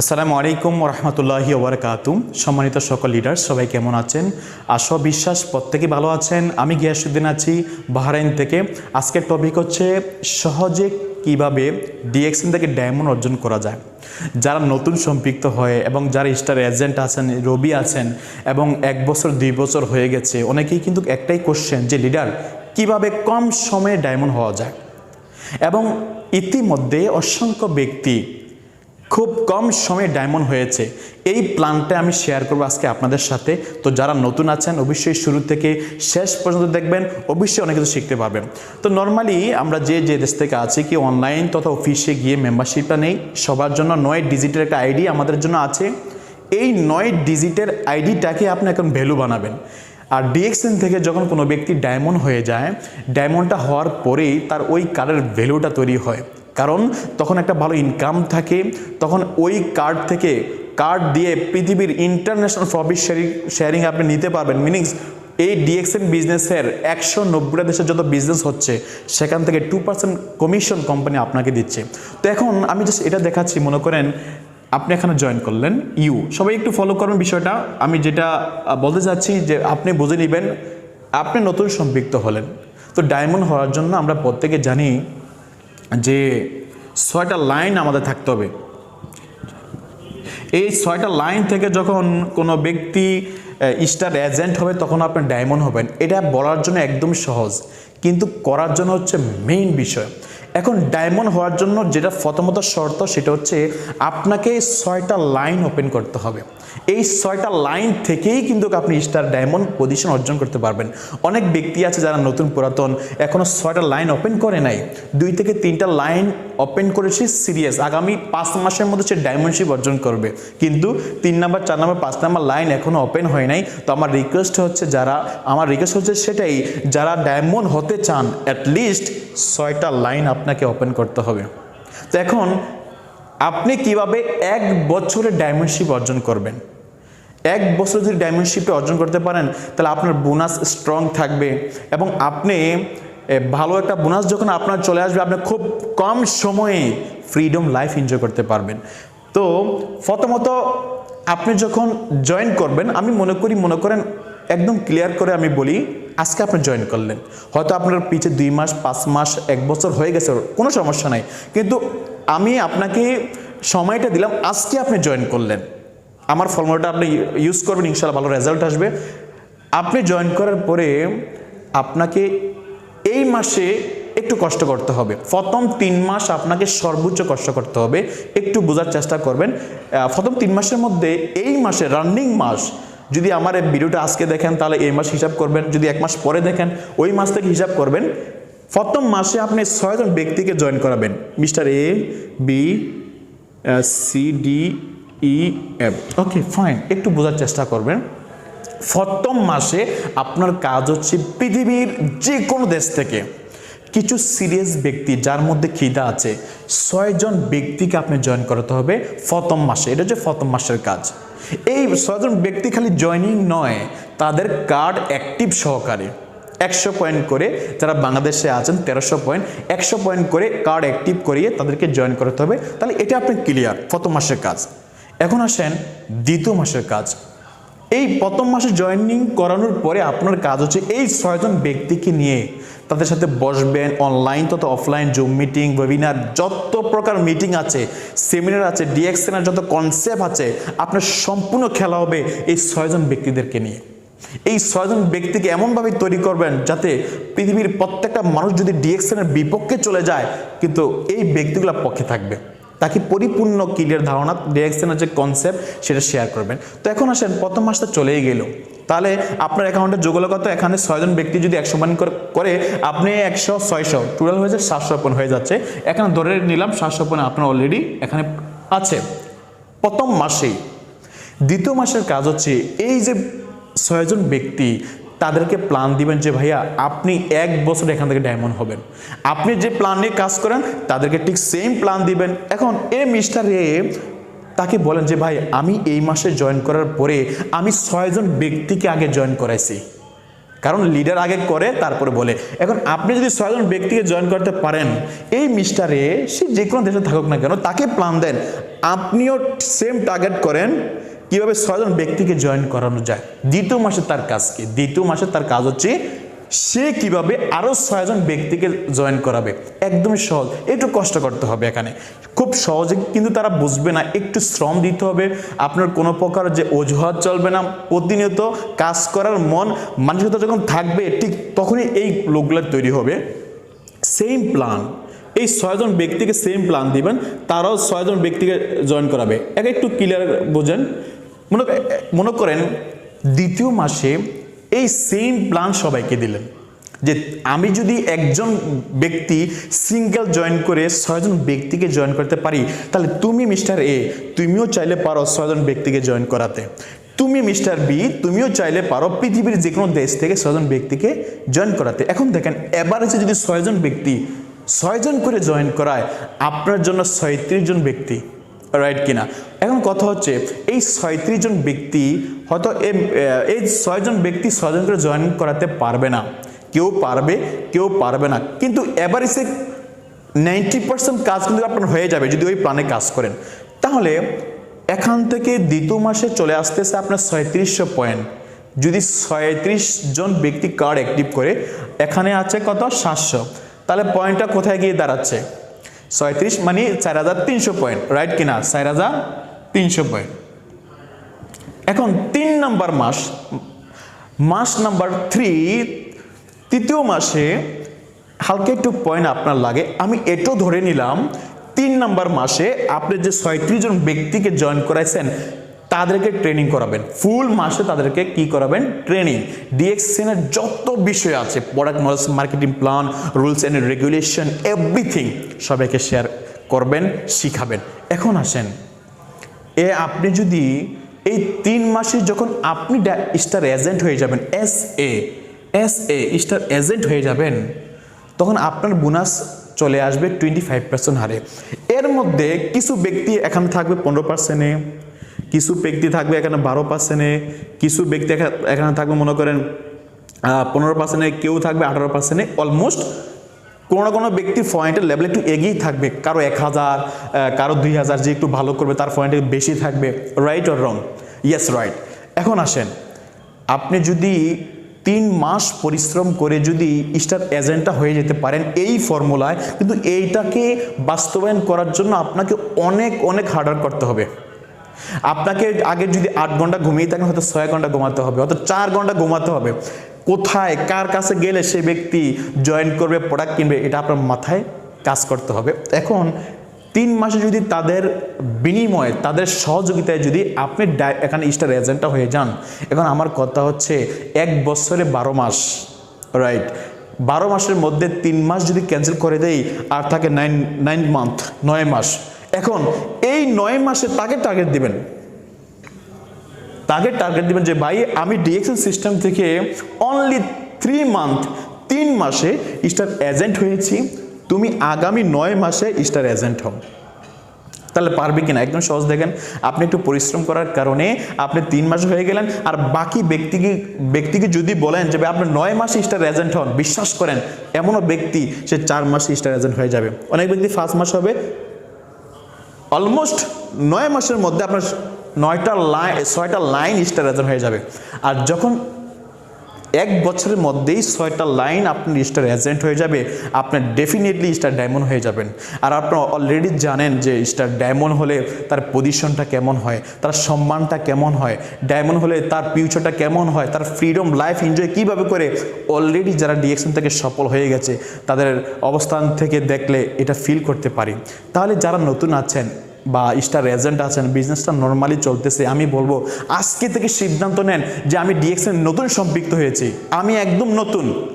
আসসালামু আলাইকুম রহমতুল্লাহি ওবরাকাতুম। সম্মানিত সকল লিডার সবাই কেমন আছেন? আশা বিশ্বাস প্রত্যেকে ভালো আছেন। আমি গিয়াসুদ্দিন আছি বাহরাইন থেকে। আজকের টপিক হচ্ছে সহজে কীভাবে ডিএক্সএন থেকে ডায়মন্ড অর্জন করা যায়। যারা নতুন সম্পৃক্ত হয় এবং যারা স্টার এজেন্ট আছেন, রবি আছেন এবং এক বছর, দুই বছর হয়ে গেছে, অনেকেই কিন্তু একটাই কোশ্চেন যে লিডার কীভাবে কম সময়ে ডায়মন্ড হওয়া যায়? এবং ইতিমধ্যে অসংখ্য ব্যক্তি খুব কম সময়ে ডায়মন্ড হয়েছে। এই প্ল্যানটা আমি শেয়ার করব আজকে আপনাদের সাথে। তো যারা নতুন আছেন, অবশ্যই শুরু থেকে শেষ পর্যন্ত দেখবেন, অবশ্যই অনেক কিছু শিখতে পারবেন। তো নর্মালি আমরা যে যে দেশ থেকে আছি, কি অনলাইন তথা অফিসে গিয়ে মেম্বারশিপটা নেই। সবার জন্য নয় ডিজিটের একটা আইডি আমাদের জন্য আছে। এই নয় ডিজিটের আইডিটাকে আপনি এখন ভ্যালু বানাবেন। আর ডিএক্সএন থেকে যখন কোনো ব্যক্তি ডায়মন্ড হয়ে যায়, ডায়মন্ডটা হওয়ার পরেই তার ওই কার্ডের ভ্যালুটা তৈরি হয়। কারণ তখন একটা ভালো ইনকাম থাকে, তখন ওই কার্ড থেকে কার্ড দিয়ে পৃথিবীর ইন্টারন্যাশনাল প্রফিট শেয়ারিং শেয়ারিং আপনি নিতে পারবেন। মিনিংস এই ডিএক্সএন বিজনেসের একশো নব্বইটা দেশের যত বিজনেস হচ্ছে, সেখান থেকে টু পার্সেন্ট কমিশন কোম্পানি আপনাকে দিচ্ছে। তো এখন আমি জাস্ট এটা দেখাচ্ছি, মনে করেন আপনি এখানে জয়েন করলেন ইউ সবাই একটু ফলো করবেন বিষয়টা। আমি যেটা বলতে চাচ্ছি যে আপনি বুঝে নেবেন, আপনি নতুন সম্পৃক্ত হলেন। তো ডায়মন্ড হওয়ার জন্য আমরা প্রত্যেকে জানি যে ছয়টা লাইন আমাদের থাকতে হবে। এই ছয়টা লাইন থেকে যখন কোনো ব্যক্তি স্টার এজেন্ট হবে, তখন আপনি ডায়মন্ড হবেন। এটা বলার জন্য একদম সহজ। কিন্তু করার জন্য হচ্ছে মেইন বিষয়। এখন ডায়মন্ড হওয়ার জন্য যেটা প্রথমত শর্ত সেটা হচ্ছে আপনাকে ছয়টা লাইন ওপেন করতে হবে। এই ছয়টা লাইন থেকেই কিন্তু আপনি স্টার ডায়মন্ড পজিশন অর্জন করতে পারবেন। অনেক ব্যক্তি আছে যারা নতুন পুরাতন এখনও ছয়টা লাইন ওপেন করে নাই। দুই থেকে তিনটা লাইন ওপেন করেছি সিরিয়াস আগামী পাঁচ মাসের মধ্যে সে ডায়মন্ডশিপ অর্জন করবে। কিন্তু তিন নাম্বার, চার নাম্বার, পাঁচ নাম্বার লাইন এখনও ওপেন হয় নাই। তো আমার রিকোয়েস্ট হচ্ছে যারা, আমার রিকোয়েস্ট হচ্ছে সেটাই, যারা ডায়মন্ড হতে চান অ্যাটলিস্ট ছয়টা লাইন আপনাকে ওপেন করতে হবে। তো এখন, আপনি কীভাবে এক বছরে ডায়মন্ডশিপ অর্জন করবেন? এক বছর যদি ডায়মন্ডশিপটা অর্জন করতে পারেন, তাহলে আপনার বোনাস স্ট্রং থাকবে। এবং আপনি ভালো একটা বোনাস যখন আপনার চলে আসবে, আপনি খুব কম সময়ে ফ্রিডম লাইফ এনজয় করতে পারবেন। তো প্রথমত আপনি যখন জয়েন করবেন, আমি মনে করি, মনে করেন একদম ক্লিয়ার করে আমি বলি, আজকে আপনি জয়েন করলেন। হয়তো আপনার পিছে দুই মাস, পাঁচ মাস, এক বছর হয়ে গেছে, কোনো সমস্যা নাই। কিন্তু আমি আপনাকে সময়টা দিলাম, আজকে আপনি জয়েন করলেন। আমার ফর্মুলাটা আপনি ইউজ করবেন, ইনশাল্লাহ ভালো রেজাল্ট আসবে। আপনি জয়েন করার পরে আপনাকে এই মাসে একটু কষ্ট করতে হবে। প্রথম তিন মাস আপনাকে সর্বোচ্চ কষ্ট করতে হবে। একটু বোঝার চেষ্টা করবেন। প্রথম তিন মাসের মধ্যে এই মাসে রানিং মাস, যদি আমার এই ভিডিওটা আজকে দেখেন, তাহলে এই মাস হিসাব করবেন। যদি এক মাস পরে দেখেন, ওই মাস থেকে হিসাব করবেন। প্রথম মাসে আপনি ছয়জন ব্যক্তিকে জয়েন করাবেন। Mister A, B C, D, E, F. Okay fine একটু বোঝার চেষ্টা করবেন। প্রথম মাসে আপনার কাজ হচ্ছে পৃথিবীর যে কোনো দেশ থেকে। কিছু সিরিয়াস ব্যক্তি যার মধ্যে খিদা আছে, ছয়জন ব্যক্তিকে আপনি জয়েন করাতে হবে প্রথম মাসে। এটা হচ্ছে প্রথম মাসের কাজ। এই ছয়জন ব্যক্তি খালি জয়নিং নয়, তাদের কার্ড অ্যাক্টিভ সহকারে। একশো পয়েন্ট করে যারা বাংলাদেশে আছেন, তেরোশো পয়েন্ট একশো পয়েন্ট করে কার্ড অ্যাক্টিভ করিয়ে তাদেরকে জয়েন করতে হবে। তাহলে এটা আপনি ক্লিয়ার প্রথম মাসের কাজ। এখন আসেন দ্বিতীয় মাসের কাজ। এই প্রথম মাসে জয়েনিং করানোর পরে আপনার কাজ হচ্ছে এই ছয়জন ব্যক্তিকে নিয়ে তাদের সাথে বসবেন অনলাইন তথা অফলাইন জুম মিটিং ওয়েবিনার যত প্রকার মিটিং আছে সেমিনার আছে ডিএক্সেনার যত কনসেপ্ট আছে, আপনার সম্পূর্ণ খেলা হবে এই ছয়জন ব্যক্তিদেরকে নিয়ে। এই ছয়জন ব্যক্তিকে এমনভাবে তৈরি করবেন যাতে পৃথিবীর প্রত্যেকটা মানুষ যদি ডিএক্সেনের বিপক্ষে চলে যায়, কিন্তু এই ব্যক্তিগুলোর পক্ষে থাকবে। তাকে পরিপূর্ণ ক্লিয়ার ধারণা ডিএক্সেনের যে কনসেপ্ট সেটা শেয়ার করবেন। তো এখন আসেন, প্রথম মাসটা চলেই গেল। তাহলে আপনার অ্যাকাউন্টে যোগাযোগ কত এখানে ছয়জন ব্যক্তি যদি একশো মান করে আপনি একশো, ছয়শো টোটাল হয়ে যায় সাতশো হয়ে যাচ্ছে। এখানে ধরে নিলাম সাতশো আপনার অলরেডি এখানে আছে। প্রথম মাসেই। দ্বিতীয় মাসের কাজ হচ্ছে, এই যে ছয়জন ব্যক্তি তাদেরকে প্ল্যান দিবেন যে, ভাইয়া, আপনি এক বছর এখান থেকে ডায়মন্ড হবেন। আপনি যে প্ল্যান নিয়ে কাজ করেন, তাদেরকে ঠিক সেম প্ল্যান দিবেন। এখন এ মিস্টার এ তাকে বলেন যে, ভাই, আমি এই মাসে জয়েন করার পরে আমি ছয়জন ব্যক্তিকে আগে জয়েন করাইছি। কারণ লিডার আগে করে, তারপরে বলে। এখন আপনি যদি ছয়জন ব্যক্তিকে জয়েন করতে পারেন, এই মিস্টারে সে যে কোনো দেশে থাকুক না কেন, তাকে প্ল্যান দেন। আপনিও সেম টার্গেট করেন কীভাবে ছয়জন ব্যক্তিকে জয়েন করানো যায়? দ্বিতীয় মাসে তার কাজ কি? দ্বিতীয় মাসে তার কাজ হচ্ছে সে কীভাবে আরও ছয়জন ব্যক্তিকে জয়েন করাবে? একদমই সহজ। একটু কষ্ট করতে হবে এখানে। খুব সহজে কিন্তু তারা বুঝবে না, একটু শ্রম দিতে হবে। আপনার কোনো প্রকার যে অজুহাত চলবে না, প্রতিনিয়ত কাজ করার মন, মানসিকতা যখন থাকবে, ঠিক তখনই এই লোকগুলো তৈরি হবে। সেম প্ল্যান এই ছয়জন ব্যক্তিকে সেম প্ল্যান দিবেন, তারাও ছয়জন ব্যক্তিকে জয়েন করাবে। এক একটু ক্লিয়ার বোঝেন। মনে মনে করেন দ্বিতীয় মাসে এই সেম প্ল্যান সবাইকে দিলেন। যে আমি যদি একজন ব্যক্তি সিঙ্গেল জয়েন করে ছয়জন ব্যক্তিকে জয়েন করতে পারি, তাহলে তুমি মিস্টার এ তুমিও চাইলে পারো ছয়জন ব্যক্তিকে জয়েন করাতে। তুমি মিস্টার বি তুমিও চাইলে পারো পৃথিবীর যে কোনো দেশ থেকে ছয়জন ব্যক্তিকে জয়েন করাতে। এখন দেখেন এভারেজে যদি ছয়জন ব্যক্তি ছয়জন করে জয়েন করায়, আপনার জন্য ছয়ত্রিশ জন ব্যক্তি। রাইট কিনা। এখন কথা হচ্ছে, এই ছয়ত্রিশ জন ব্যক্তি হয়তো এই ছয়জন ব্যক্তি ছয়জন করে জয়েন করাতে পারবে না। কেউ পারবে কেউ পারবে না। কিন্তু এভারেজে নাইনটি পার্সেন্ট কাজ কিন্তু আপনার হয়ে যাবে যদি ওই প্ল্যানে কাজ করেন। তাহলে এখান থেকে দ্বিতীয় মাসে চলে আসতেছে আপনার ছয়ত্রিশশো পয়েন্ট যদি ছয়ত্রিশ জন ব্যক্তি কার্ড অ্যাক্টিভ করে, এখানে আছে কত? সাতশো। তাহলে পয়েন্টটা কোথায় গিয়ে দাঁড়াচ্ছে? ছয়ত্রিশ মানে চার হাজার তিনশো পয়েন্ট রাইট কিনা? চার হাজার তিনশো পয়েন্ট। এখন তিন নাম্বার মাস মাস নাম্বার থ্রি তৃতীয় মাসে হালকা একটু পয়েন্ট আপনার লাগে। আমি এটাও ধরে নিলাম, তিন নাম্বার মাসে আপনি যে ছয়ত্রিশ জন ব্যক্তিকে জয়েন করাইছেন তাদেরকে ট্রেনিং করাবেন। ফুল মাসে তাদেরকে কি করাবেন? ট্রেনিং ডিএক্সএনের যত বিষয় আছে product knowledge marketing plan rules and regulation everything সবাইকে শেয়ার করবেন, শিখাবেন। এখন আসেন, এ আপনি যদি এই তিন মাসে যখন আপনি স্টার এজেন্ট হয়ে যাবেন S A S A star agent হয়ে যাবেন, তখন আপনার বোনাস চলে আসবে টোয়েন্টি ফাইভ পার্সেন্ট হারে। এর মধ্যে কিছু ব্যক্তি এখানে থাকবে পনেরো পার্সেন্টে কিছু ব্যক্তি থাকবে এখানে বারো পার্সেন্টে কিছু ব্যক্তি এখা- এখানে থাকবে মনে করেন পনেরো পার্সেন্টে কেউ থাকবে আঠারো পার্সেন্টে অলমোস্ট কোনো না কোনো ব্যক্তির পয়েন্টের লেভেল একটু এগিয়েই থাকবে। কারও এক হাজার কারও দুই হাজার যে একটু ভালো করবে, তার পয়েন্ট বেশি থাকবে। Right or wrong yes right এখন আসেন, আপনি যদি তিন মাস পরিশ্রম করে যদি স্টার এজেন্টটা হয়ে যেতে পারেন এই ফর্মুলায় কিন্তু এইটাকে বাস্তবায়ন করার জন্য আপনাকে অনেক অনেক হার্ডওয়ার্ক করতে হবে। আপনাকে আগে যদি আট ঘণ্টা ঘুমিয়ে থাকেন, হয়তো ছয় ঘণ্টা ঘুমাতে হবে, হয়তো চার ঘণ্টা ঘুমাতে হবে। কোথায়, কার কাছে গেলে সে ব্যক্তি জয়েন করবে প্রোডাক্ট কিনবে, এটা আপনার মাথায় কাজ করতে হবে। এখন তিন মাসে যদি তাদের বিনিময়ে, তাদের সহযোগিতায় যদি আপনি এখানে স্টার এজেন্টটা হয়ে যান, এখন আমার কথা হচ্ছে এক বছরে বারো মাস রাইট বারো মাসের মধ্যে তিন মাস যদি ক্যান্সেল করে দেই, আর থাকে নাইন নাইন মান্থ নয় মাস এখন এই নয় মাসে তাকে টার্গেট দিবেন। তাকে টার্গেট দিবেন যে, ভাই, আমি ডিএক্সএল সিস্টেম থেকে অনলি থ্রি মান্থ তিন মাসে স্টার এজেন্ট হয়েছি। তুমি আগামী নয় মাসে স্টার এজেন্ট হও। তাহলে পারবে কিনা? একদম সহজ দেখেন, আপনি একটু পরিশ্রম করার কারণে আপনি তিন মাস হয়ে গেলেন, আর বাকি ব্যক্তিকে ব্যক্তিকে যদি বলেন যে আপনি নয় মাসে স্টার এজেন্ট হন, বিশ্বাস করেন, এমনও ব্যক্তি, সে চার মাসে স্টার এজেন্ট হয়ে যাবে। অনেক ব্যক্তি ফার্স্ট মাস হবে অলমোস্ট নয় মাসের মধ্যে আপনার নয়টা লাইন ছয়টা লাইন স্টারাইজার হয়ে যাবে। আর যখন এক বছরের মধ্যেই ছয়টা লাইন আপনি স্টার এজেন্ট হয়ে যাবে, আপনার ডেফিনেটলি স্টার ডায়মন্ড হয়ে যাবেন। আর আপনারা অলরেডি জানেন যে স্টার ডায়মন্ড হলে তার পজিশনটা কেমন হয়, তার সম্মানটা কেমন হয় ডায়মন্ড হলে তার ফিউচারটা কেমন হয়, তার ফ্রিডম লাইফ এনজয় কীভাবে করে অলরেডি যারা ডিএকশন থেকে সফল হয়ে গেছে, তাদের অবস্থান থেকে দেখলে এটা ফিল করতে পারি। তাহলে যারা নতুন আছেন বা স্টার এজেন্ট আছেন বিজনেসটা নর্মালি চলতেছে। আমি বলব, আজকে থেকে সিদ্ধান্ত নেন যে আমি ডিএক্সএন নতুন সম্পৃক্ত হয়েছি। আমি একদম নতুন।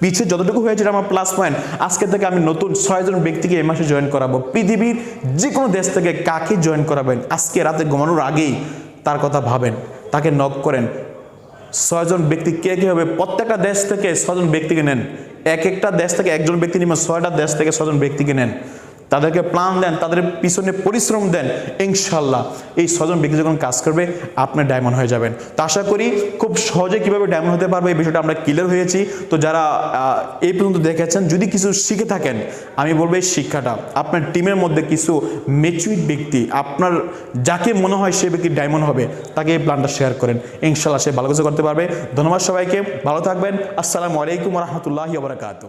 পিছিয়ে যতটুকু হয়েছে এটা আমার প্লাস পয়েন্ট আজকে থেকে আমি নতুন ছয়জন ব্যক্তিকে এই মাসে জয়েন করাবো। পৃথিবীর যে কোনো দেশ থেকে কাকে জয়েন করাবেন? আজকে রাতে ঘুমানোর আগেই তার কথা ভাবেন। তাকে নক করেন। ছয়জন ব্যক্তি কে কে হবে? প্রত্যেকটা দেশ থেকে ছজন ব্যক্তিকে নেন। এক একটা দেশ থেকে একজন ব্যক্তি নেবেন ছয়টা দেশ থেকে ছজন ব্যক্তিকে নেন। তাদেরকে প্ল্যান দেন, তাদের পিছনে পরিশ্রম দেন ইনশাল্লাহ এই ছজন ব্যক্তি যখন কাজ করবে, আপনি ডায়মন্ড হয়ে যাবেন। তো আশা করি খুব সহজে কীভাবে ডায়মন্ড হতে পারবে, এই বিষয়টা আমরা ক্লিয়ার হয়েছি। তো যারা এই পর্যন্ত দেখেছেন, যদি কিছু শিখে থাকেন, আমি বলব এই শিক্ষাটা। আপনার টিমের মধ্যে কিছু মেচুইড ব্যক্তি, আপনার যাকে মনে হয় সে ব্যক্তি ডায়মন্ড হবে, তাকে এই প্ল্যানটা শেয়ার করেন। ইনশাল্লাহ সে ভালো কিছু করতে পারবে। ধন্যবাদ সবাইকে। ভালো থাকবেন। আসসালামু আলাইকুম রহমতুল্লাহি ওবরাকাতু